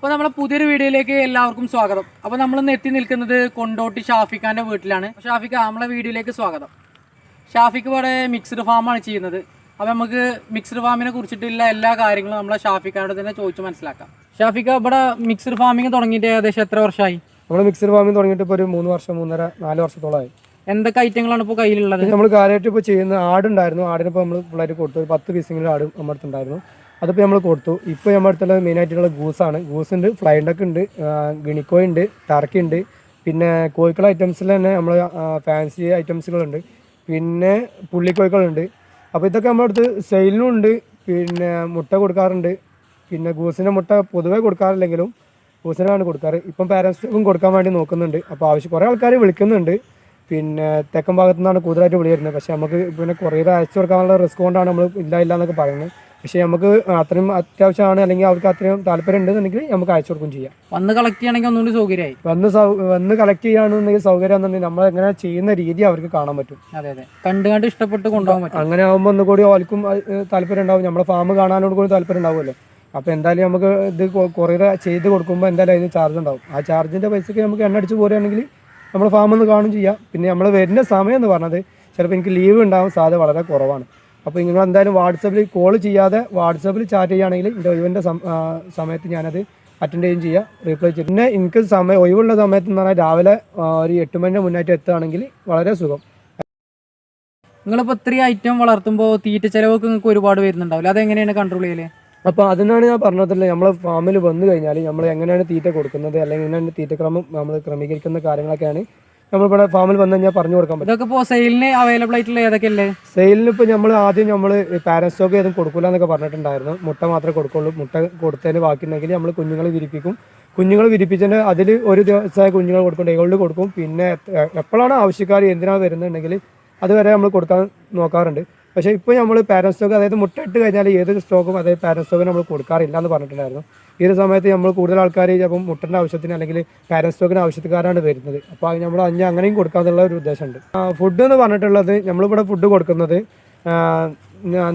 അപ്പോൾ നമ്മളെ പുതിയൊരു വീഡിയോയിലേക്ക് എല്ലാവർക്കും സ്വാഗതം. അപ്പോൾ നമ്മൾ ഇന്ന് എത്തി നിൽക്കുന്നത് കൊണ്ടോട്ടി ഷാഫിഖാന്റെ വീട്ടിലാണ്. ഷാഫിഖ നമ്മളെ വീഡിയോയിലേക്ക് സ്വാഗതം. ഷാഫിക്ക് ഇവിടെ മിക്സ്ഡ് ഫാമാണ് ചെയ്യുന്നത്. അപ്പോൾ നമുക്ക് മിക്സ്ഡ് ഫാമിനെ കുറിച്ചിട്ടുള്ള എല്ലാ കാര്യങ്ങളും നമ്മളെ ഷാഫിക്കാനോട് തന്നെ ചോദിച്ച് മനസ്സിലാക്കാം. ഷാഫിക്ക ഇവിടെ മിക്സ്ഡ് ഫാമിങ് തുടങ്ങിയിട്ട് ഏകദേശം എത്ര വർഷമായി? നമ്മൾ മിക്സ്ഡ് ഫാമിംഗ് തുടങ്ങിയിട്ട് ഇപ്പോൾ ഒരു മൂന്ന് വർഷം മൂന്നര നാല് വർഷത്തോളമായി. എന്തൊക്കെ ഐറ്റങ്ങളാണ് ഇപ്പോൾ കയ്യിലുള്ളത്? നമ്മൾ കാര്യമായിട്ട് ഇപ്പോൾ ചെയ്യുന്ന ആടുണ്ടായിരുന്നു. ആടിനിപ്പോൾ നമ്മൾ പിള്ളേർ കൊടുത്തു. ഒരു പത്ത് പീസെങ്കിലും ആട് നമ്മുടെ അടുത്തുണ്ടായിരുന്നു. അതിപ്പോൾ നമ്മൾ കൊടുത്തു. ഇപ്പോൾ നമ്മുടെ അടുത്തുള്ള മെയിൻ ആയിട്ടുള്ള ഗൂസാണ് ഗൂസ് ഉണ്ട് ഫ്ലൈൻഡൊക്കെ ഉണ്ട് ഗിണിക്കോ ഉണ്ട് ടർക്കി ഉണ്ട്. പിന്നെ കോഴിക്കള ഐറ്റംസിൽ തന്നെ നമ്മൾ ഫാൻസി ഐറ്റംസുകളുണ്ട് പിന്നെ പുള്ളിക്കോഴികളുണ്ട്. അപ്പോൾ ഇതൊക്കെ നമ്മുടെ അടുത്ത് സെയിലിനും ഉണ്ട്. പിന്നെ മുട്ട കൊടുക്കാറുണ്ട്. പിന്നെ ഗൂസിന്റെ മുട്ട പൊതുവേ കൊടുക്കാറില്ലെങ്കിലും ഗൂസിനാണ് കൊടുക്കാറ്. ഇപ്പം പാരൻസും കൊടുക്കാൻ വേണ്ടി നോക്കുന്നുണ്ട്. അപ്പോൾ ആവശ്യം കുറേ ആൾക്കാർ വിളിക്കുന്നുണ്ട്. പിന്നെ തെക്കൻ ഭാഗത്തു നിന്നാണ് കൂടുതലായിട്ട് വിളി വരുന്നത് പക്ഷേ നമുക്ക് പിന്നെ കുറേ അയച്ചു കൊടുക്കാനുള്ള റിസ്ക് കൊണ്ടാണ് നമ്മൾ ഇല്ല ഇല്ല എന്നൊക്കെ പറയുന്നത്. പക്ഷേ നമുക്ക് അത്രയും അത്യാവശ്യമാണ് അല്ലെങ്കിൽ അവർക്ക് അത്രയും താല്പര്യം ഉണ്ടെന്നുണ്ടെങ്കിൽ നമുക്ക് അയച്ചു കൊടുക്കും ചെയ്യാം. വന്ന് കളക്ട് ചെയ്യണമെങ്കിൽ ഒന്നുകൂടി സൗകര്യമായി. വന്ന് വന്ന് കളക്ട് ചെയ്യുകയാണെന്നുണ്ടെങ്കിൽ സൗകര്യം എന്നുണ്ടെങ്കിൽ നമ്മൾ എങ്ങനെ ചെയ്യുന്ന രീതി അവർക്ക് കാണാൻ പറ്റും. അതെ അതെ. കണ്ട് കണ്ട് ഇഷ്ടപ്പെട്ട് കൊണ്ടുപോകാൻ പറ്റും. അങ്ങനെ ആകുമ്പോൾ ഒന്നുകൂടി അവർക്കും താല്പര്യം ഉണ്ടാവും. നമ്മളെ ഫാം കാണാനോട് കൂടി താല്പര്യം ഉണ്ടാവുമല്ലോ. അപ്പോൾ എന്തായാലും നമുക്ക് ഇത് കൊറിയർ ചെയ്ത് കൊടുക്കുമ്പോൾ എന്തായാലും അതിന് ചാർജ് ഉണ്ടാവും. ആ ചാർജിന്റെ പൈസക്ക് നമുക്ക് എണ്ണ അടിച്ച് പോരുകയാണെങ്കിൽ നമ്മൾ ഫാമിൽ നിന്ന് കാണും ചെയ്യാം. പിന്നെ നമ്മൾ വരുന്ന സമയം എന്ന് പറഞ്ഞത് ചിലപ്പോൾ എനിക്ക് ലീവ് ഉണ്ടാവും. സാധ്യത വളരെ കുറവാണ്. അപ്പോൾ നിങ്ങൾ എന്തായാലും വാട്സപ്പിൽ കോൾ ചെയ്യാതെ വാട്സപ്പിൽ ചാറ്റ് ചെയ്യുകയാണെങ്കിൽ എന്റെ ഒഴിവിന്റെ സമയത്ത് ഞാനത് അറ്റൻഡ് ചെയ്യുകയും ചെയ്യാം. റീപ്ലൈ ചെയ്യും. പിന്നെ എനിക്ക് സമയം ഒഴിവുള്ള സമയത്ത് എന്ന് പറഞ്ഞാൽ രാവിലെ ഒരു എട്ട് മണിന്റെ മുന്നായിട്ട് എത്തുകയാണെങ്കിൽ വളരെ സുഖം. നിങ്ങളിപ്പോൾ ഇത്രയും ഐറ്റം വളർത്തുമ്പോൾ തീറ്റ ചിലവൊക്കെ നിങ്ങൾക്ക് ഒരുപാട് വരുന്നുണ്ടാവില്ല? അതെങ്ങനെയാണ് കൺട്രോൾ ചെയ്യൽ? അപ്പോൾ അതിനാണ് ഞാൻ പറഞ്ഞതല്ലേ നമ്മൾ ഫാമിൽ വന്നു കഴിഞ്ഞാൽ നമ്മൾ എങ്ങനെയാണ് തീറ്റ കൊടുക്കുന്നത്? അല്ലെങ്കിൽ എങ്ങനെയാണ് തീറ്റക്രമം നമ്മൾ ക്രമീകരിക്കുന്ന കാര്യങ്ങളൊക്കെയാണ് നമ്മളിവിടെ ഫാമിൽ വന്നു കഴിഞ്ഞാൽ പറഞ്ഞു കൊടുക്കാൻ പറ്റും. ഇതൊക്കെ ഇപ്പോൾ സെയിലിന് അവൈലബിൾ ആയിട്ടുള്ള ഏതൊക്കെയല്ലേ സെയിലിന് ഇപ്പോൾ നമ്മൾ ആദ്യം നമ്മൾ പാരന്റ് സ്റ്റോക്ക് ഏതും കൊടുക്കില്ല എന്നൊക്കെ പറഞ്ഞിട്ടുണ്ടായിരുന്നു. മുട്ട മാത്രമേ കൊടുക്കുള്ളൂ. മുട്ട കൊടുത്തതിന് ബാക്കിയുണ്ടെങ്കിൽ നമ്മൾ കുഞ്ഞുങ്ങളെ വിരിപ്പിക്കും. കുഞ്ഞുങ്ങൾ വിരിപ്പിച്ചതിന് അതിൽ ഒരു ദിവസമായ കുഞ്ഞുങ്ങൾ കൊടുക്കും ഡേകളിൽ കൊടുക്കും. പിന്നെ എപ്പോഴാണ് ആവശ്യക്കാർ എന്തിനാണ് വരുന്നുണ്ടെങ്കിൽ അതുവരെ നമ്മൾ കൊടുക്കാൻ നോക്കാറുണ്ട്. പക്ഷേ ഇപ്പോൾ നമ്മൾ പാരന്റ് സ്റ്റോക്ക് അതായത് മുട്ട ഇട്ട് കഴിഞ്ഞാൽ ഏത് സ്റ്റോക്കും അതായത് സ്റ്റോക്ക് നമ്മൾ കൊടുക്കാറില്ല എന്ന് പറഞ്ഞിട്ടുണ്ടായിരുന്നു. ഈ ഒരു സമയത്ത് നമ്മൾ കൂടുതൽ ആൾക്കാർ ചിലപ്പോൾ മുട്ടന്റെ ആവശ്യത്തിന് അല്ലെങ്കിൽ പാരൻസ് സ്റ്റോക്കിന് ആവശ്യക്കാരാണ് വരുന്നത്. അപ്പോൾ നമ്മൾ അഞ്ഞ് അങ്ങനെയും കൊടുക്കാമെന്നുള്ള ഒരു ഉദ്ദേശമുണ്ട്. ഫുഡ് എന്ന് പറഞ്ഞിട്ടുള്ളത് നമ്മളിവിടെ ഫുഡ് കൊടുക്കുന്നത്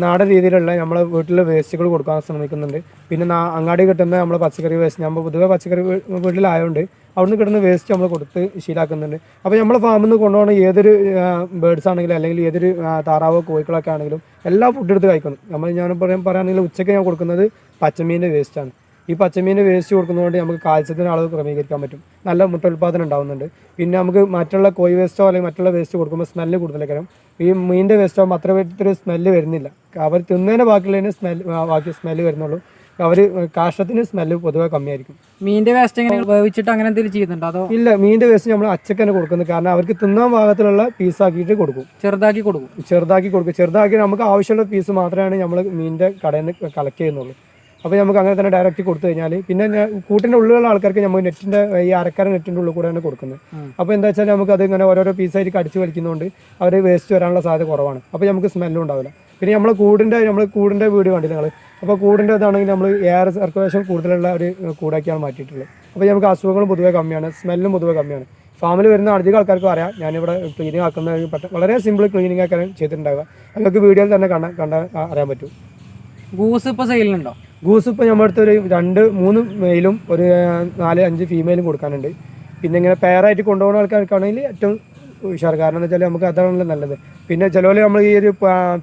നാടൻ രീതിയിലുള്ള നമ്മൾ വീട്ടിലെ വേസ്റ്റുകൾ കൊടുക്കാൻ ശ്രമിക്കുന്നുണ്ട്. പിന്നെ അങ്ങാടി കിട്ടുന്ന നമ്മൾ പച്ചക്കറി വേസ്റ്റ് നമ്മൾ പൊതുവെ പച്ചക്കറി വീട്ടിലായതുകൊണ്ട് അവിടുന്ന് കിട്ടുന്ന വേസ്റ്റ് നമ്മൾ കൊടുത്ത് ശീലാക്കുന്നുണ്ട്. അപ്പോൾ നമ്മളെ ഫാമിൽ നിന്ന് കൊണ്ടുപോകുന്ന ഏതൊരു ബേഡ്സ് ആണെങ്കിലും അല്ലെങ്കിൽ ഏതൊരു താറാവോ കോഴിക്കളൊക്കെ ആണെങ്കിലും എല്ലാ ഫുഡ് എടുത്ത് കഴിക്കുന്നു നമ്മൾ ഞാൻ പറയാൻ പറയുകയാണെങ്കിൽ ഉച്ചയ്ക്ക് ഞാൻ കൊടുക്കുന്നത് പച്ചമീന്റെ വേസ്റ്റാണ് ഈ പച്ചമീന്റെ വേസ്റ്റ് കൊടുക്കുന്നതുകൊണ്ട് നമുക്ക് കാൽസ്യത്തിന്റെ അളവ് ക്രമീകരിക്കാൻ പറ്റും. നല്ല മുട്ട ഉൽപ്പാദനം ഉണ്ടാകുന്നുണ്ട് പിന്നെ നമുക്ക് മറ്റുള്ള കോഴി വേസ്റ്റോ അല്ലെങ്കിൽ മറ്റുള്ള വേസ്റ്റ് കൊടുക്കുമ്പോൾ സ്മെല്ല് കൂടുതലേക്കാരം ഈ മീനിന്റെ വേസ്റ്റോ ആകുമ്പോൾ അത്ര വലിയ സ്മെല്ല് വരുന്നില്ല. അവർ തിന്നതിന്റെ ബാക്കിയുള്ളതിന് സ്മെൽ ബാക്കി സ്മെല്ല് വരുന്നുള്ളൂ. അവർ കാഷ്ടത്തിന് സ്മെല്ല് പൊതുവെ കമ്മിയായിരിക്കും. മീനിന്റെ വേസ്റ്റ് എങ്ങനെ ഉപയോഗിച്ചിട്ട് അങ്ങനെ എന്തെങ്കിലും ചെയ്യുന്നുണ്ടോ? അതോ ഇല്ല മീന്റെ വേസ്റ്റ് നമ്മൾ അച്ചക്ക് തന്നെ കൊടുക്കുന്നത്. കാരണം അവർക്ക് തിന്നാൻ പാകത്തിലുള്ള പീസാക്കിയിട്ട് കൊടുക്കും. ചെറുതാക്കി കൊടുക്കും. ചെറുതാക്കി കൊടുക്കും. ചെറുതാക്കി നമുക്ക് ആവശ്യമുള്ള പീസ് മാത്രമാണ് നമ്മൾ മീനിന്റെ കടയിൽ നിന്ന് കളക്ട് ചെയ്യുന്നുള്ളൂ. അപ്പോൾ നമുക്ക് അങ്ങനെ തന്നെ ഡയറക്റ്റ് കൊടുത്തു കഴിഞ്ഞാൽ പിന്നെ കൂട്ടിന്റെ ഉള്ളിലുള്ള ആൾക്കാർക്ക് നമ്മൾ നെറ്റിന്റെ ഈ അരക്കര നെറ്റിന്റെ ഉള്ളിൽ കൂടെയാണ് കൊടുക്കുന്നത്. അപ്പോൾ എന്താ വെച്ചാൽ നമുക്ക് അത് ഇങ്ങനെ ഓരോരോ പീസായിട്ട് കടിച്ച് വലിക്കുന്നതുകൊണ്ട് അവർ വേസ്റ്റ് വരാനുള്ള സാധ്യത കുറവാണ്. അപ്പോൾ നമുക്ക് സ്മെല്ലും ഉണ്ടാവില്ല. പിന്നെ നമ്മൾ കൂടിന്റെ നമ്മൾ കൂടിന്റെ വീട് കണ്ടില്ല നിങ്ങൾ അപ്പോൾ കൂടിന്റെ ഇതാണെങ്കിൽ നമ്മൾ എയർ സർക്കുലേഷൻ കൂടുതലുള്ള ഒരു കൂടാക്കിയാണ് മാറ്റിയിട്ടുള്ളത്. അപ്പോൾ നമുക്ക് അസുഖങ്ങളും പൊതുവേ കമ്മിയാണ് സ്മെല്ലും പൊതുവേ കമ്മിയാണ്. ഫാമിൽ വരുന്ന അധികം ആൾക്കാർക്ക് അറിയാം ഞാനിവിടെ ക്ലീനിങ് ആക്കുന്ന പെട്ടെന്ന് വളരെ സിമ്പിൾ ക്ലീനിങ് ആക്കാൻ ചെയ്തിട്ടുണ്ടാവുക. നിങ്ങൾക്ക് വീഡിയോയിൽ തന്നെ കണ്ട കണ്ട അറിയാൻ പറ്റും. ഗൂസ് ഇപ്പോൾ സെയിലുണ്ടോ ഗൂസ് ഇപ്പോൾ നമ്മുടെ ഒരു രണ്ട് മൂന്ന് മെയിലും ഒരു നാല് അഞ്ച് ഫീമെയിലും കൊടുക്കാനുണ്ട്. പിന്നെ ഇങ്ങനെ പെയറായിട്ട് കൊണ്ടുപോകുന്ന ആൾക്കാർക്കാണെങ്കിൽ ഏറ്റവും ഉഷാർ കാരണം എന്ന് വെച്ചാൽ നമുക്ക് അതാണല്ലോ നല്ലത്. പിന്നെ ചിലവർ നമ്മൾ ഈ ഒരു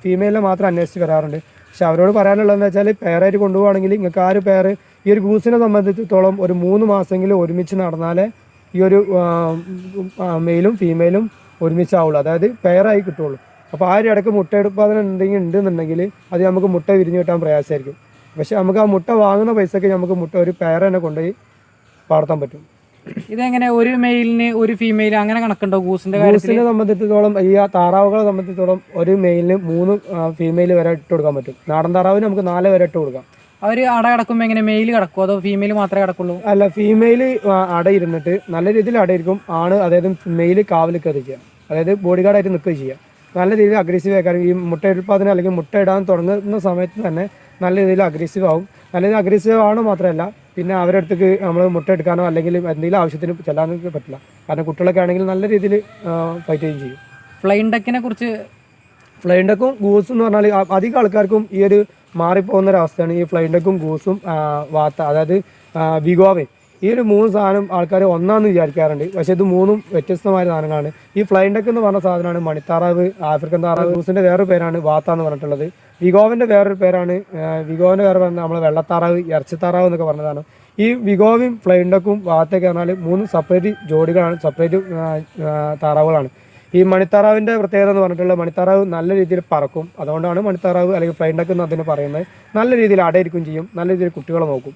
ഫീമെയിലിനെ മാത്രം അന്വേഷിച്ച് വരാറുണ്ട്. പക്ഷെ അവരോട് പറയാനുള്ളതെന്ന് വെച്ചാൽ പെയറായിട്ട് കൊണ്ടുപോകുകയാണെങ്കിൽ നിങ്ങൾക്ക് ആ ഒരു പെയർ ഈ ഒരു ഗൂസിനെ സംബന്ധിച്ചിടത്തോളം ഒരു മൂന്ന് മാസമെങ്കിലും ഒരുമിച്ച് നടന്നാലേ ഈ ഒരു മെയിലും ഫീമെയിലും ഒരുമിച്ചാവുള്ളൂ. അതായത് പെയറായി കിട്ടുള്ളൂ അപ്പോൾ ആ ഒരു ഇടയ്ക്ക് മുട്ട ഉൽപ്പാദനം എന്തെങ്കിലും ഉണ്ടെന്നുണ്ടെങ്കിൽ അത് നമുക്ക് മുട്ട വിരിഞ്ഞു കിട്ടാൻ പ്രയാസമായിരിക്കും. പക്ഷെ നമുക്ക് ആ മുട്ട വാങ്ങുന്ന പൈസക്ക് നമുക്ക് മുട്ട ഒരു പേര തന്നെ കൊണ്ടുപോയി വളർത്താൻ പറ്റും. ഇതെങ്ങനെ ഒരു മെയിലിന് ഒരു ഫീമെയിൽ അങ്ങനെ കണക്കുണ്ടോ ഗൂസിന്റെ ഗൂസിനെ സംബന്ധിച്ചിടത്തോളം ഈ ആ താറാവുകളെ സംബന്ധിച്ചിടത്തോളം ഒരു മെയിലിന് മൂന്ന് ഫീമെയിൽ വരെ ഇട്ട് കൊടുക്കാൻ പറ്റും. നാടൻ താറാവിന് നമുക്ക് നാല് വരെ ഇട്ട് കൊടുക്കാം. അവർ അട കിടക്കുമ്പോ എങ്ങനെ മെയിൽ കിടക്കുമോ അതോ ഫീമെയിൽ മാത്രമേ കിടക്കുള്ളൂ? അല്ല ഫീമെയിൽ അട ഇരുന്നിട്ട് നല്ല രീതിയിൽ അടയിരിക്കും ആണ് അതായത് മെയിൽ കാവൽ കയറിക്കുക അതായത് ബോഡി ഗാർഡായിട്ട് നിൽക്കുകയും ചെയ്യുക നല്ല രീതിയിൽ അഗ്രസീവ് ആക്കാൻ ഈ മുട്ട ഉൽപ്പാദനം അല്ലെങ്കിൽ മുട്ട ഇടാൻ തുടങ്ങുന്ന സമയത്ത് തന്നെ നല്ല രീതിയിൽ അഗ്രസീവ് ആവും. നല്ല രീതിയിൽ അഗ്രസീവ് ആണ് മാത്രമല്ല പിന്നെ അവരുടെ അടുത്തേക്ക് നമ്മൾ മുട്ട എടുക്കാനോ അല്ലെങ്കിൽ എന്തെങ്കിലും ആവശ്യത്തിന് ചെല്ലാനൊക്കെ പറ്റില്ല. കാരണം കുട്ടികളൊക്കെ ആണെങ്കിൽ നല്ല രീതിയിൽ ഫൈറ്റ് ചെയ്യുകയും ചെയ്യും. ഫ്ലൈൻഡക്കിനെ കുറിച്ച് ഫ്ലൈൻഡക്കും ഗൂസും എന്ന് പറഞ്ഞാൽ അധികം ആൾക്കാർക്കും ഈ ഒരു മാറിപ്പോകുന്ന ഒരു അവസ്ഥയാണ് ഈ ഫ്ലൈൻഡക്കും ഗൂസും വാത്ത അതായത് വിഗോവയും ഈ ഒരു മൂന്ന് സാധനം ആൾക്കാർ ഒന്നാന്ന് വിചാരിക്കാറുണ്ട്. പക്ഷേ ഇത് മൂന്നും വ്യത്യസ്തമായ സാധനങ്ങളാണ്. ഈ ഫ്ലൈൻഡക്ക് എന്ന് പറഞ്ഞ സാധനമാണ് മണിത്താറാവ് ആഫ്രിക്കൻ താറാവ് ഗൂസിന്റെ വേറൊരു പേരാണ് വാത്ത എന്ന് പറഞ്ഞിട്ടുള്ളത്. വിഗോവിന്റെ വേറൊരു പേരാണ് വിഗോവിന്റെ വേറെ പറഞ്ഞാൽ നമ്മൾ വെള്ളത്താറാവ് ഇറച്ചിത്താറാവ് എന്നൊക്കെ പറഞ്ഞതാണ്. ഈ വിഗോവും ഫ്ലൈൻഡക്കും വാത്തൊക്കെ പറഞ്ഞാൽ മൂന്ന് സെപ്പറേറ്റ് ജോഡികളാണ് സെപ്പറേറ്റ് താറാവുകളാണ്. ഈ മണിത്താറാവിന്റെ പ്രത്യേകത എന്ന് പറഞ്ഞിട്ടുള്ള മണിത്താറാവ് നല്ല രീതിയിൽ പറക്കും. അതുകൊണ്ടാണ് മണിത്താറാവ് അല്ലെങ്കിൽ ഫ്ലൈൻഡക്ക് എന്ന് അതിന് പറയുന്നത്. നല്ല രീതിയിൽ അടയിരിക്കും ചെയ്യും. നല്ല രീതിയിൽ കുട്ടികളെ നോക്കും.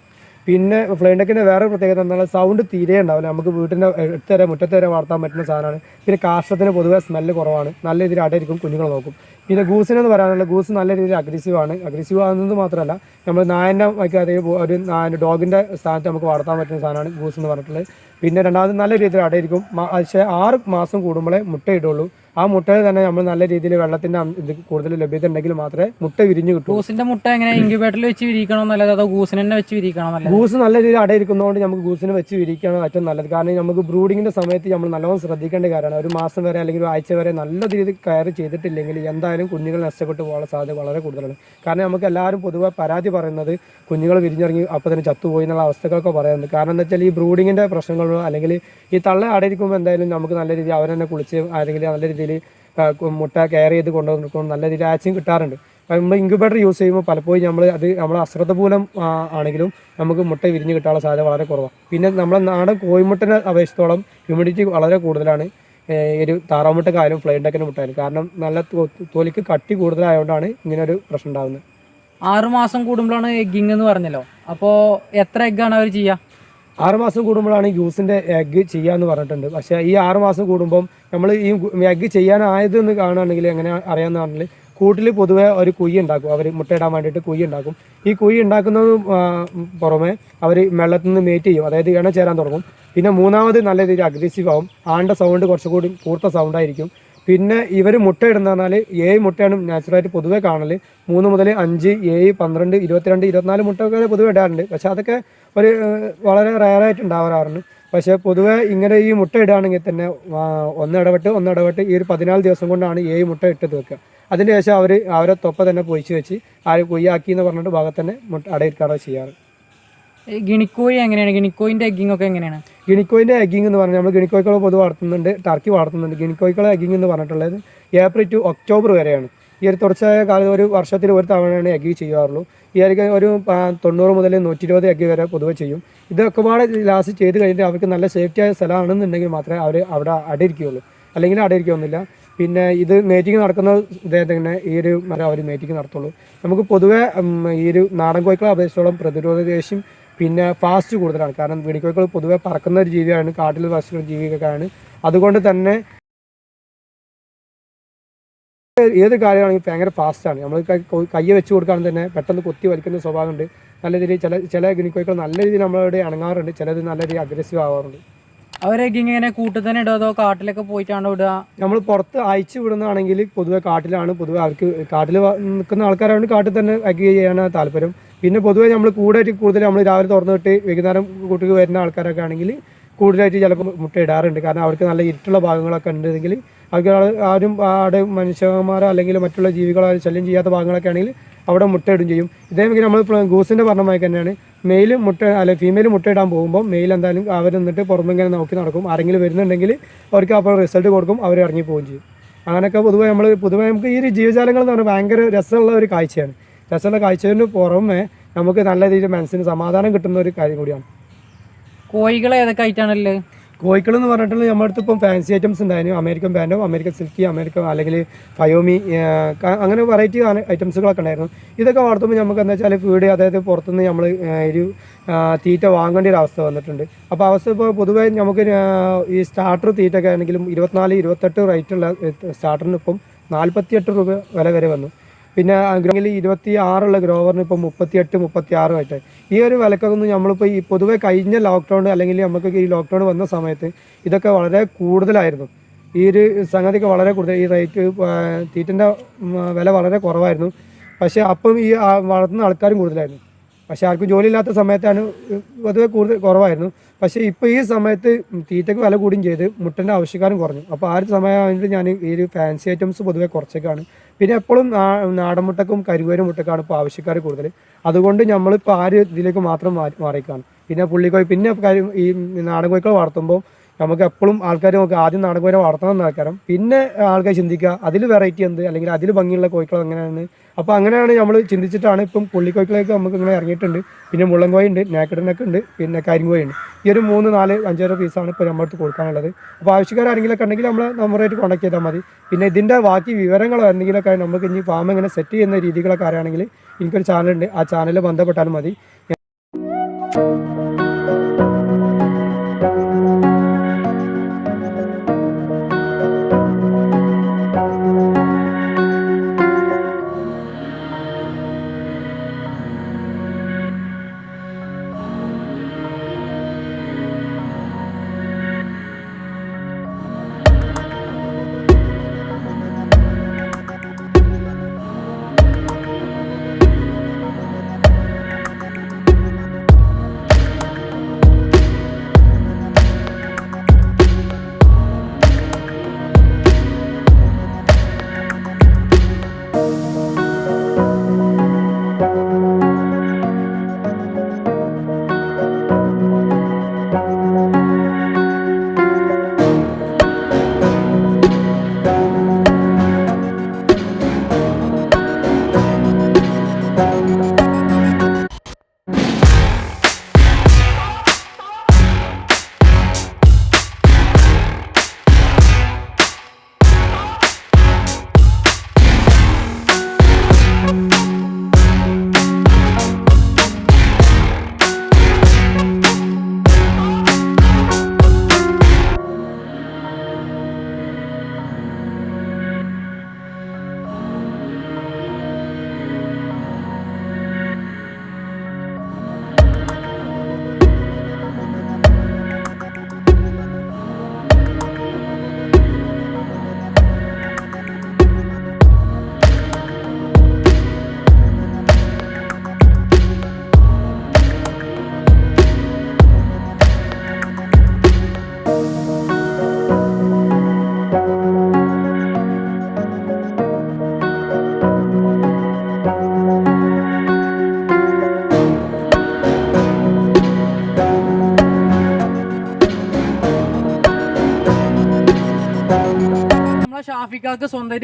പിന്നെ ഫ്ലൈൻഡക്കിന്റെ വേറെ പ്രത്യേകത എന്താണ് സൗണ്ട് തീരെ ഉണ്ടാവില്ല. നമുക്ക് വീട്ടിന്റെ അടുത്ത് മുറ്റത്തേരെ മുറ്റത്ത് വളർത്താൻ പറ്റുന്ന സാധനമാണ്. പിന്നെ കാഷ്ടത്തിന് പൊതുവേ സ്മെല്ല് കുറവാണ്. നല്ല രീതിയിൽ അടയിരിക്കും കുഞ്ഞുങ്ങൾ നോക്കും. പിന്നെ ഗൂസിനെന്ന് പറയാനുള്ള ഗൂസ് നല്ല രീതിയിൽ അഗ്രസീവ് ആണ്. അഗ്രസീവ് ആകുന്നത് മാത്രമല്ല നമ്മൾ നായന്റെ ഒക്കെ അതേ ഒരു നായന്റെ ഡോഗിന്റെ സ്ഥാനത്ത് നമുക്ക് വളർത്താൻ പറ്റുന്ന സാധനമാണ് ഗൂസ് എന്ന് പറഞ്ഞിട്ടുള്ളത്. പിന്നെ രണ്ടാമത് നല്ല രീതിയിൽ അടയിരിക്കും. പക്ഷേ ആറ് മാസം കൂടുമ്പോഴേ മുട്ടയിടുള്ളൂ ആ മുട്ടയിൽ തന്നെ നമ്മൾ നല്ല രീതിയിൽ വെള്ളത്തിന്റെ ഇത് കൂടുതൽ ലഭ്യത ഉണ്ടെങ്കിൽ മാത്രമേ മുട്ട വിരിഞ്ഞു കിട്ടൂ ഗൂസിന്റെ മുട്ട എങ്ങനെ ഇൻക്യുബേറ്ററിൽ വെച്ച് വിരിക്കണോ നല്ലത് അതോ ഗൂസിന് തന്നെ വെച്ച് വിരിക്കണോ നല്ലത്? ഗൂസ് നല്ല രീതിയിൽ അടയിരിക്കുന്നതുകൊണ്ട് നമുക്ക് ഗൂസിന് വെച്ച് വിരിക്കണം ഏറ്റവും നല്ലത്. കാരണം നമുക്ക് ബ്രൂഡിങ്ങിന്റെ സമയത്ത് നമ്മൾ നല്ലോണം ശ്രദ്ധിക്കേണ്ട കാര്യമാണ്. ഒരു മാസം വരെ അല്ലെങ്കിൽ ഒരു ആഴ്ച വരെ നല്ല രീതിയിൽ കയർ ചെയ്തിട്ടില്ലെങ്കിൽ എന്തായാലും കുഞ്ഞുങ്ങൾ നഷ്ടപ്പെട്ടു പോകാനുള്ള സാധ്യത വളരെ കൂടുതലാണ്. കാരണം നമുക്ക് എല്ലാവരും പൊതുവെ പരാതി പറയുന്നത് കുഞ്ഞുങ്ങൾ വിരിഞ്ഞിറങ്ങി അപ്പോൾ തന്നെ ചത്തുപോയി എന്നുള്ള അവസ്ഥകളൊക്കെ പറയുന്നുണ്ട്. കാരണം എന്താ വെച്ചാൽ ഈ ബ്രൂഡിങ്ങിന്റെ പ്രശ്നങ്ങളോ അല്ലെങ്കിൽ ഈ തള്ള അടയിരിക്കുമ്പോൾ എന്തായാലും നമുക്ക് നല്ല രീതിയിൽ അവരെന്നെ കുളിച്ച് അല്ലെങ്കിൽ നല്ല രീതിയിൽ മുട്ട കെയർ ചെയ്ത് കൊണ്ടുവന്നിരിക്കും നല്ല രീതിയിൽ ആച്ചും കിട്ടാറുണ്ട്. നമ്മൾ ഇൻക്യുബേറ്റർ യൂസ് ചെയ്യുമ്പോൾ പലപ്പോഴും നമ്മൾ അത് നമ്മൾ അശ്രദ്ധപൂലം ആണെങ്കിലും നമുക്ക് മുട്ട വിരിഞ്ഞ് കിട്ടാനുള്ള സാധ്യത വളരെ കുറവാണ്. പിന്നെ നമ്മുടെ നാടൻ കോഴിമുട്ടനെ അപേക്ഷിച്ചോളം ഹ്യൂമിഡിറ്റി വളരെ കൂടുതലാണ്. ഒരു താറാമുട്ടക്കായാലും ഫ്ലൈൻഡക്കിന്റെ മുട്ടായാലും കാരണം നല്ല തൊലിക്ക് കട്ടി കൂടുതലായതുകൊണ്ടാണ് ഇങ്ങനെ ഒരു പ്രശ്നം ഉണ്ടാകുന്നത് ആറുമാസം കൂടുമ്പോഴാണ് എഗ്ഗിങ് എന്ന് പറഞ്ഞല്ലോ. അപ്പോൾ എത്ര എഗ്ഗാണ് അവർ ചെയ്യുക ആറുമാസം കൂടുമ്പോഴാണ് യൂസിന്റെ എഗ്ഗ് ചെയ്യാന്ന് പറഞ്ഞിട്ടുണ്ട്. പക്ഷേ ഈ ആറുമാസം കൂടുമ്പം നമ്മൾ ഈ എഗ്ഗ് ചെയ്യാനായത് എന്ന് കാണുകയാണെങ്കിൽ എങ്ങനെ അറിയാമെന്നാണെങ്കിൽ കൂട്ടിൽ പൊതുവെ ഒരു കുയ്യ ഉണ്ടാക്കും. അവർ മുട്ടയിടാൻ വേണ്ടിയിട്ട് കുയ്യ ഉണ്ടാക്കും. ഈ കുയ്യ ഉണ്ടാക്കുന്നത് പുറമെ അവർ വെള്ളത്തിൽ നിന്ന് മേറ്റ് ചെയ്യും. അതായത് ഇണ ചേരാൻ തുടങ്ങും. പിന്നെ മൂന്നാമത് നല്ല രീതിയിൽ അഗ്രസീവ് ആവും. ആണ്ട സൗണ്ട് കുറച്ചുകൂടി കൂർത്ത സൗണ്ടായിരിക്കും പിന്നെ ഇവർ മുട്ട ഇടുന്ന പറഞ്ഞാൽ ഏഴ് മുട്ടയാണ് നാച്ചുറലായിട്ട് പൊതുവേ കാണൽ മൂന്ന് മുതൽ അഞ്ച് ഏഴ് പന്ത്രണ്ട് ഇരുപത്തിരണ്ട് ഇരുപത്തിനാല് മുട്ട ഒക്കെ പൊതുവെ ഇടാറുണ്ട്. പക്ഷേ അതൊക്കെ ഒരു വളരെ റയറായിട്ട് ഉണ്ടാവാറുണ്ട് പക്ഷേ പൊതുവെ ഇങ്ങനെ ഈ മുട്ട ഇടുകയാണെങ്കിൽ തന്നെ ഒന്നിടപെട്ട് ഒന്ന് ഇടപെട്ട് ഒന്ന് ഇടപെട്ട് ഈ ഒരു പതിനാല് ദിവസം കൊണ്ടാണ് ഏഴ് മുട്ട ഇട്ട് തീർക്കുക. അതിന് ശേഷം അവർ അവരെ തൊപ്പ തന്നെ പൊയിച്ച് വെച്ച് ആ കൊയ്യാക്കി എന്ന് പറഞ്ഞിട്ട് ഭാഗത്ത് തന്നെ മുട്ട അടയിരിക്കാറാണ് ചെയ്യാറ്. ഗിണിക്കോഴി എങ്ങനെയാണ്? ഗിണിക്കോയിന്റെ എഗ്ഗിങ് ഒക്കെ എങ്ങനെയാണ്? ഗിണിക്കോയിന്റെ എഗ്ഗിങ് എന്ന് പറഞ്ഞാൽ നമ്മൾ ഗിണിക്കോയ്ക്കളെ പൊതുവെ വളർത്തുന്നുണ്ട് ടർക്കി വളർത്തുന്നുണ്ട്. ഗിണിക്കോയ്ക്കളെ എഗ്ഗിങ് എന്ന് പറഞ്ഞിട്ടുള്ളത് ഏപ്രിൽ ടു ഒക്ടോബർ വരെയാണ്. ഈ ഒരു തുടർച്ചയായ കാലത്ത് ഒരു വർഷത്തിൽ ഒരു തവണയാണ് എഗ്ഗ് ചെയ്യാറുള്ളൂ. ഈ ആയിരിക്കും ഒരു തൊണ്ണൂറ് മുതൽ നൂറ്റി ഇരുപത് എഗ്ഗ് വരെ പൊതുവെ ചെയ്യും. ഇതൊക്കെ പാടെ ലാസ്റ്റ് ചെയ്ത് കഴിഞ്ഞിട്ട് അവർക്ക് നല്ല സേഫ്റ്റി ആയ സ്ഥലമാണെന്നുണ്ടെങ്കിൽ മാത്രമേ അവർ അവിടെ അടയിരിക്കുകയുള്ളൂ. അല്ലെങ്കിൽ അടയിരിക്കുകയൊന്നുമില്ല. പിന്നെ ഇത് മേറ്റിംഗ് നടക്കുന്ന ഇദ്ദേഹത്തിന് ഈ ഒരു അവർ മേറ്റിംഗ് നടത്തുള്ളൂ. നമുക്ക് പൊതുവേ ഈ ഒരു നാടൻ കോഴിക്കളെ അപേക്ഷിച്ചോളം പ്രതിരോധ ശേഷിയും പിന്നെ ഫാസ്റ്റ് കൂടുതലാണ്. കാരണം വെടിക്കോയ്ക്കൾ പൊതുവേ പറക്കുന്ന ഒരു ജീവിയാണ് കാട്ടിൽ വസിക്കുന്ന ജീവിയൊക്കെയാണ് അതുകൊണ്ട് തന്നെ ഏത് കാര്യമാണെങ്കിൽ ഭയങ്കര ഫാസ്റ്റാണ് നമ്മൾ കയ്യെ വെച്ച് കൊടുക്കുകയാണെങ്കിൽ തന്നെ പെട്ടെന്ന് കൊത്തി വലിക്കുന്ന സ്വഭാവമുണ്ട്. നല്ല രീതിയിൽ ചില ചില ഗിനിക്കോയ്ക്കൾ നല്ല രീതിയിൽ നമ്മളോട് ഇണങ്ങാറുണ്ട്. ചിലത് നല്ല രീതിയിൽ അഗ്രസീവ് ആവാറുണ്ട്. അവർ ഇങ്ങനെ കൂട്ടിൽ തന്നെ ഇടുക അതോ കാട്ടിലൊക്കെ പോയിട്ടാണോ ഇടുക? നമ്മൾ പുറത്ത് അയച്ചു വിടുന്നതാണെങ്കിൽ പൊതുവെ കാട്ടിലാണ്. പൊതുവെ അവർക്ക് കാട്ടിൽ നിൽക്കുന്ന ആൾക്കാരാണ് കാട്ടിൽ തന്നെ അഗ്രി ചെയ്യാനാണ് താല്പര്യം. പിന്നെ പൊതുവെ നമ്മൾ കൂടെ കൂടുതൽ നമ്മൾ രാവിലെ തുറന്നിട്ട് വൈകുന്നേരം കൂട്ടിക്ക് വരുന്ന ആൾക്കാരൊക്കെ ആണെങ്കിൽ കൂടുതലായിട്ട് ചിലപ്പോൾ മുട്ട ഇടാറുണ്ട് കാരണം അവർക്ക് നല്ല ഇരുട്ടുള്ള ഭാഗങ്ങളൊക്കെ ഉണ്ടെങ്കിൽ അവർക്ക് ആരും ആടെ മനുഷ്യന്മാരോ അല്ലെങ്കിൽ മറ്റുള്ള ജീവികളോ ശല്യം ചെയ്യാത്ത ഭാഗങ്ങളൊക്കെ ആണെങ്കിൽ അവിടെ മുട്ടയിടും ചെയ്യും. ഇതേപോലെ നമ്മൾ ഗൂസിന്റെ പറഞ്ഞമായി തന്നെയാണ്. മെയിൽ മുട്ട അല്ലെ ഫീമെയിൽ മുട്ട ഇടാൻ പോകുമ്പോൾ മെയിൽ എന്തായാലും അവർ നിന്നിട്ട് പുറമെങ്ങനെ നോക്കി നടക്കും. ആരെങ്കിലും വരുന്നുണ്ടെങ്കിൽ അവർക്ക് അപ്പോൾ റിസൾട്ട് കൊടുക്കും അവർ ഇറങ്ങി പോവുകയും ചെയ്യും. അങ്ങനെയൊക്കെ പൊതുവെ നമ്മൾ പൊതുവെ നമുക്ക് ഈ ഒരു ജീവജാലങ്ങൾ എന്ന് പറഞ്ഞാൽ ഭയങ്കര രസമുള്ള ഒരു കാഴ്ചയാണ്. രസമുള്ള കാഴ്ചത്തിന് പുറമെ നമുക്ക് നല്ല രീതിയിൽ മനസ്സിന് സമാധാനം കിട്ടുന്ന ഒരു കാര്യം കൂടിയാണ്. കോഴികൾ ഏതൊക്കെ ആയിട്ടാണല്ലേ കോഴിക്കൾ എന്ന് പറഞ്ഞിട്ടുള്ള നമ്മുടെ അടുത്ത് ഇപ്പം ഫാൻസി ഐറ്റംസ് ഉണ്ടായിരുന്നു. അമേരിക്കൻ ബാൻഡോ അമേരിക്കൻ സിൽക്കി അമേരിക്കൻ അല്ലെങ്കിൽ ഫയോമി അങ്ങനെ വെറൈറ്റി ഐറ്റംസുകളൊക്കെ ഉണ്ടായിരുന്നു. ഇതൊക്കെ വളർത്തുമ്പോൾ നമുക്ക് എന്താ വെച്ചാൽ ഫീഡ് അതായത് പുറത്തുനിന്ന് നമ്മൾ ഒരു തീറ്റ വാങ്ങേണ്ട ഒരു അവസ്ഥ വന്നിട്ടുണ്ട്. അപ്പോൾ അവസ്ഥ ഇപ്പോൾ പൊതുവേ നമുക്ക് ഈ സ്റ്റാർട്ടർ തീറ്റ ഒക്കെ ആണെങ്കിലും ഇരുപത്തിനാല് ഇരുപത്തെട്ട് റേറ്റുള്ള സ്റ്റാർട്ടറിന് ഇപ്പം നാൽപ്പത്തിയെട്ട് രൂപ വില വരെ വന്നു. പിന്നെ ഗ്രോയിൽ ഇരുപത്തി ആറുള്ള ഗ്രോവറിന് ഇപ്പോൾ മുപ്പത്തി എട്ട് മുപ്പത്തി ആറുമായിട്ട് ഈ ഒരു വിലക്കൊന്നും നമ്മളിപ്പോൾ ഈ പൊതുവെ കഴിഞ്ഞ ലോക്ക്ഡൗൺ അല്ലെങ്കിൽ നമുക്ക് ഈ ലോക്ക്ഡൗൺ വന്ന സമയത്ത് ഇതൊക്കെ വളരെ കൂടുതലായിരുന്നു. ഈ ഒരു സംഗതിയൊക്കെ വളരെ കൂടുതൽ ഈ റേറ്റ് തീറ്റിന്റെ വില വളരെ കുറവായിരുന്നു. പക്ഷേ അപ്പം ഈ വളർത്തുന്ന ആൾക്കാരും കൂടുതലായിരുന്നു. പക്ഷേ ആർക്കും ജോലി ഇല്ലാത്ത സമയത്താണ് പൊതുവെ കൂടുതൽ കുറവായിരുന്നു. പക്ഷേ ഇപ്പോൾ ഈ സമയത്ത് തീറ്റയ്ക്ക് വില കൂടുകയും ചെയ്ത് മുട്ടന്റെ ആവശ്യക്കാരും കുറഞ്ഞു. അപ്പോൾ ആ ഒരു സമയമായിട്ട് ഞാൻ ഈ ഒരു ഫാൻസി ഐറ്റംസ് പൊതുവെ കുറച്ചൊക്കെയാണ് പിന്നെ എപ്പോഴും നാടൻ മുട്ടക്കും കരുവേരും മുട്ടക്കാണ് ഇപ്പോൾ ആവശ്യക്കാർ കൂടുതൽ. അതുകൊണ്ട് നമ്മളിപ്പോൾ ആ ഒരു ഇതിലേക്ക് മാത്രം മാറി മാറിക്കാണ് പിന്നെ പുള്ളിക്കോയി പിന്നെ ഈ നാടൻ കോഴികൾ വളർത്തുമ്പോൾ നമുക്ക് എപ്പോഴും ആൾക്കാർ നമുക്ക് ആദ്യം നാടകപരം വളർത്തണം ആൾക്കാരും പിന്നെ ആൾക്കാർ ചിന്തിക്കുക അതിൽ വെറൈറ്റി എന്ത് അല്ലെങ്കിൽ അതിൽ ഭംഗിയുള്ള കോഴിക്കളം എങ്ങനെയാണ്. അപ്പോൾ അങ്ങനെയാണ് നമ്മൾ ചിന്തിച്ചിട്ടാണ് ഇപ്പം പുള്ളിക്കോഴികളേക്ക് നമുക്ക് ഇങ്ങനെ ഇറങ്ങിയിട്ടുണ്ട്. പിന്നെ മുള്ളൻകോഴി ഉണ്ട് നാക്കിടനൊക്കെ ഉണ്ട് പിന്നെ കരിങ്കോഴി ഉണ്ട്. ഈ ഒരു മൂന്ന് നാല് അഞ്ചാറ് പീസാണ് ഇപ്പോൾ നമ്മുടെ അടുത്ത് കൊടുക്കാനുള്ളത്. അപ്പോൾ ആവശ്യക്കാർ ആരെങ്കിലുമൊക്കെ ഉണ്ടെങ്കിൽ നമ്മൾ നമ്പറായിട്ട് കോൺടാക്ട് ചെയ്താൽ മതി. പിന്നെ ഇതിന്റെ ബാക്കി വിവരങ്ങളോ എന്തെങ്കിലുമൊക്കെ നമുക്ക് ഇനി ഫാം എങ്ങനെ സെറ്റ് ചെയ്യുന്ന രീതികളൊക്കെ അറിയുകയാണെങ്കിൽ എനിക്കൊരു ചാനലുണ്ട് ആ ചാനലിൽ ബന്ധപ്പെട്ടാലും മതി. നമ്മളെ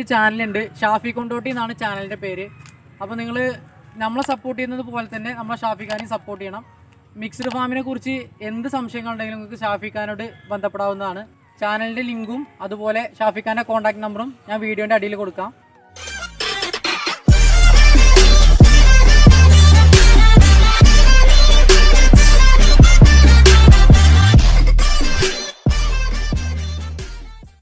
സ്വന്തമായിട്ട് ചാനലുണ്ട്. ഷാഫി കൊണ്ടോട്ടി എന്നാണ് ചാനലിന്റെ പേര്. അപ്പോൾ നിങ്ങൾ നമ്മളെ സപ്പോർട്ട് ചെയ്യുന്നത് പോലെ തന്നെ നമ്മളെ ഷാഫിഖാനെയും സപ്പോർട്ട് ചെയ്യണം. മിക്സ്ഡ് ഫാമിനെ കുറിച്ച് എന്ത് സംശയങ്ങളുണ്ടെങ്കിലും നിങ്ങൾക്ക് ഷാഫിഖാനോട് ബന്ധപ്പെടാവുന്നതാണ്. ചാനലിന്റെ ലിങ്കും അതുപോലെ ഷാഫിഖാന്റെ കോൺടാക്ട് നമ്പറും ഞാൻ വീഡിയോന്റെ അടിയിൽ കൊടുക്കാം.